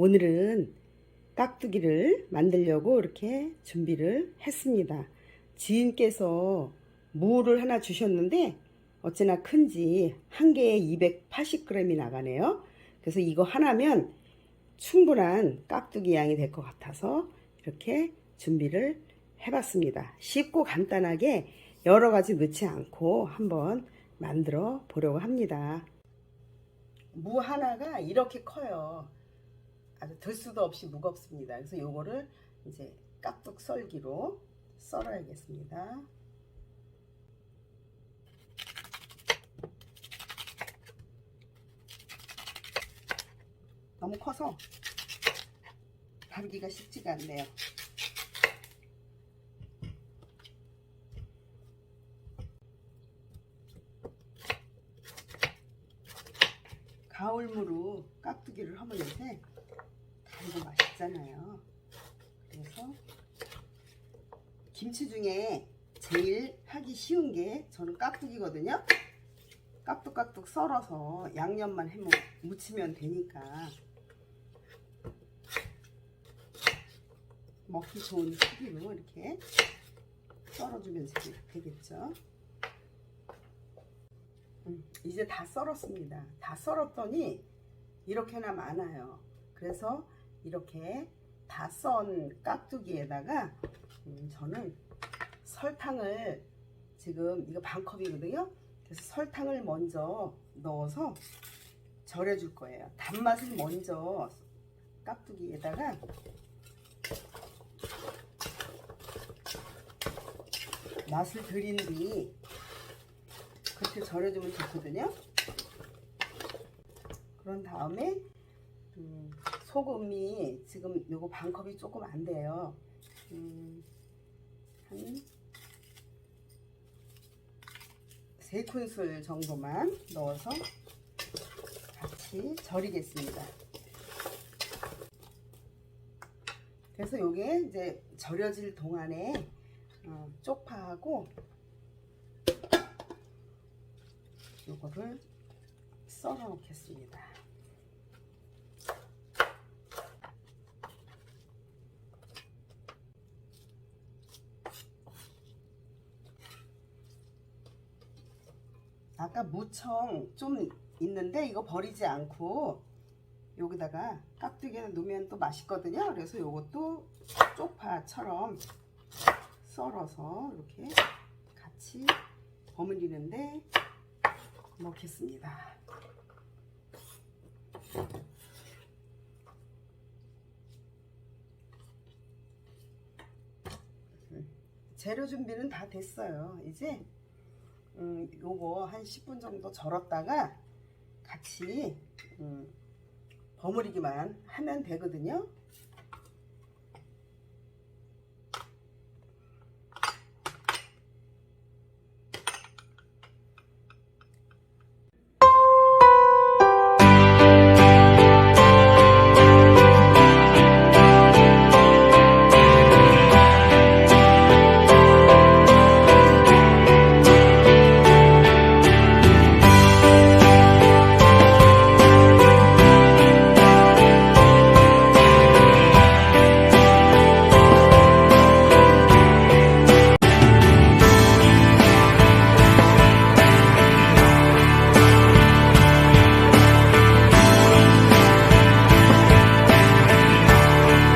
오늘은 깍두기를 만들려고 이렇게 준비를 했습니다. 지인께서 무를 하나 주셨는데 어찌나 큰지 한 개에 280g이 나가네요. 그래서 이거 하나면 충분한 깍두기 양이 될 것 같아서 이렇게 준비를 해봤습니다. 쉽고 간단하게 여러 가지 넣지 않고 한번 만들어 보려고 합니다. 무 하나가 이렇게 커요. 들 수도 없이 무겁습니다. 그래서 요거를 이제 깍둑 썰기로 썰어야겠습니다. 너무 커서 다루기가 쉽지가 않네요. 가을무로 깍두기를 하면 요새 달고 맛있잖아요. 그래서 김치 중에 제일 하기 쉬운 게 저는 깍두기거든요. 깍둑깍둑 썰어서 양념만 해 무치면 되니까 먹기 좋은 크기로 이렇게 썰어주면 되겠죠. 음, 이제 다 썰었습니다. 다 썰었더니 이렇게나 많아요. 그래서 이렇게 다 썬 깍두기에다가 음, 저는 설탕을 지금 이거 반 컵이거든요. 그래서 설탕을 먼저 넣어서 절여줄 거예요. 단맛을 먼저 깍두기에다가 맛을 들인 뒤 그렇게 절여주면 좋거든요. 그런 다음에 음, 소금이 지금 요거 반 컵이 조금 안 돼요. 음, 한세 큰술 정도만 넣어서 같이 절이겠습니다. 그래서 요게 이제 절여질 동안에 어, 쪽파하고 요거를 썰어 놓겠습니다. 아까 무청 좀 있는데 이거 버리지 않고 여기다가 깍두기에 넣으면 또 맛있거든요. 그래서 요것도 쪽파처럼 썰어서 이렇게 같이 버무리는데 넣겠습니다. 재료 준비는 다 됐어요. 이제 음, 요거 한 10분 정도 절었다가 같이 음, 버무리기만 하면 되거든요.